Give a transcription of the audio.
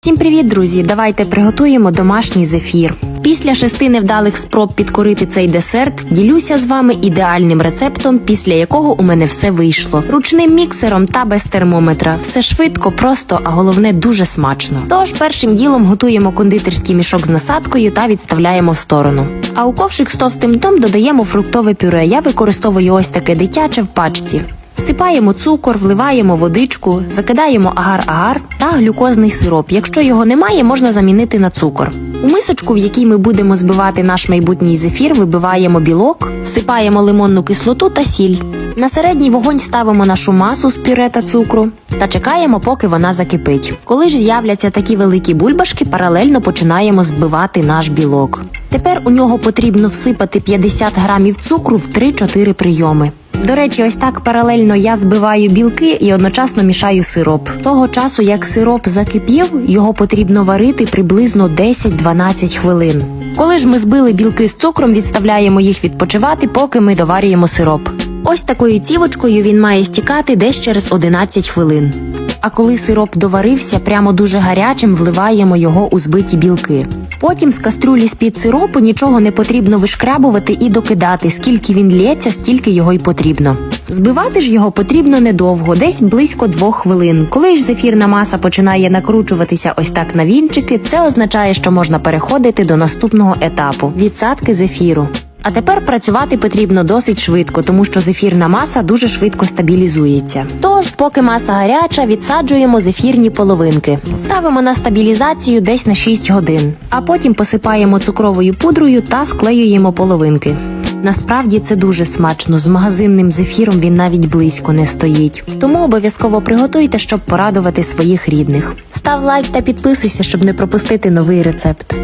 Всім привіт, друзі! Давайте приготуємо домашній зефір. Після шести невдалих спроб підкорити цей десерт ділюся з вами ідеальним рецептом, після якого у мене все вийшло. Ручним міксером та без термометра. Все швидко, просто, а головне дуже смачно. Тож першим ділом готуємо кондитерський мішок з насадкою та відставляємо в сторону. А у ковшик з товстим дном додаємо фруктове пюре. Я використовую ось таке дитяче в пачці. Всипаємо цукор, вливаємо водичку, закидаємо агар-агар та глюкозний сироп. Якщо його немає, можна замінити на цукор. У мисочку, в якій ми будемо збивати наш майбутній зефір, вибиваємо білок, всипаємо лимонну кислоту та сіль. На середній вогонь ставимо нашу масу з пюре та цукру та чекаємо, поки вона закипить. Коли ж з'являться такі великі бульбашки, паралельно починаємо збивати наш білок. Тепер у нього потрібно всипати 50 грамів цукру в 3-4 прийоми. До речі, ось так паралельно я збиваю білки і одночасно мішаю сироп. Того часу, як сироп закипів, його потрібно варити приблизно 10-12 хвилин. Коли ж ми збили білки з цукром, відставляємо їх відпочивати, поки ми доварюємо сироп. Ось такою цівочкою він має стікати десь через 11 хвилин. А коли сироп доварився, прямо дуже гарячим вливаємо його у збиті білки. Потім з кастрюлі з-під сиропу нічого не потрібно вишкрябувати і докидати, скільки він лється, стільки його й потрібно. Збивати ж його потрібно недовго, десь близько двох хвилин. Коли ж зефірна маса починає накручуватися ось так на вінчики, це означає, що можна переходити до наступного етапу відсадки зефіру. А тепер працювати потрібно досить швидко, тому що зефірна маса дуже швидко стабілізується. Тож, поки маса гаряча, відсаджуємо зефірні половинки. Ставимо на стабілізацію десь на 6 годин, а потім посипаємо цукровою пудрою та склеюємо половинки. Насправді це дуже смачно. З магазинним зефіром він навіть близько не стоїть. Тому обов'язково приготуйте, щоб порадувати своїх рідних. Став лайк та підписуйся, щоб не пропустити новий рецепт.